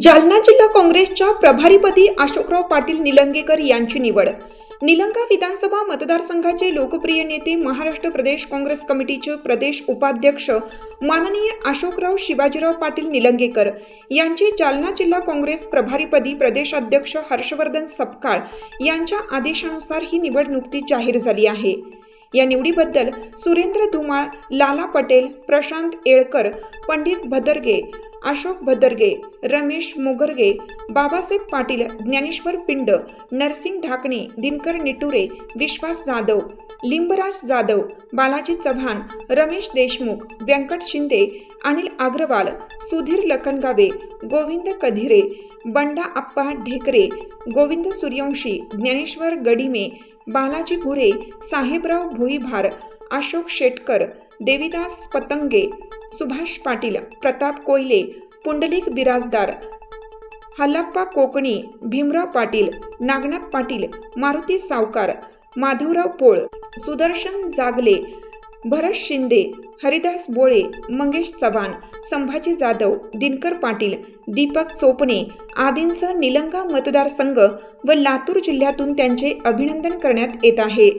जालना जिल्हा काँग्रेसच्या प्रभारीपदी अशोकराव पाटील निलंगेकर यांची निवड. निलंगा विधानसभा मतदारसंघाचे लोकप्रिय नेते महाराष्ट्र प्रदेश काँग्रेस कमिटीचे प्रदेश उपाध्यक्ष माननीय अशोकराव शिवाजीराव पाटील निलंगेकर यांची जालना जिल्हा काँग्रेस प्रभारीपदी प्रदेशाध्यक्ष हर्षवर्धन सपकाळ यांच्या आदेशानुसार ही निवड नुकतीच जाहीर झाली आहे. या निवडीबद्दल सुरेंद्र धुमाळ लाला पटेल प्रशांत येळकर पंडित भदरगे अशोक भदरगे रमेश मोगरगे बाबासाहेब पाटील ज्ञानेश्वर पिंड नरसिंग ढाकणे दिनकर निटुरे विश्वास जाधव लिंबराज जाधव बालाजी चव्हाण रमेश देशमुख व्यंकट शिंदे अनिल अग्रवाल सुधीर लखनगावे गोविंद कधिरे बंडा आप्पा ढेकरे गोविंद सूर्यवंशी ज्ञानेश्वर गडिमे बालाजी भुरे साहेबराव भुईभार अशोक शेटकर देविदास पतंगे सुभाष पाटील प्रताप कोयले पुंडलिक बिराजदार हल्लाप्पा कोकणी भीमराव पाटील नागनाथ पाटील मारुती सावकार माधवराव पोळ सुदर्शन जागले भरत शिंदे हरिदास बोळे मंगेश चव्हाण संभाजी जाधव दिनकर पाटील दीपक चोपणे आदींसह निलंगा मतदारसंघ व लातूर जिल्ह्यातून त्यांचे अभिनंदन करण्यात येत आहे.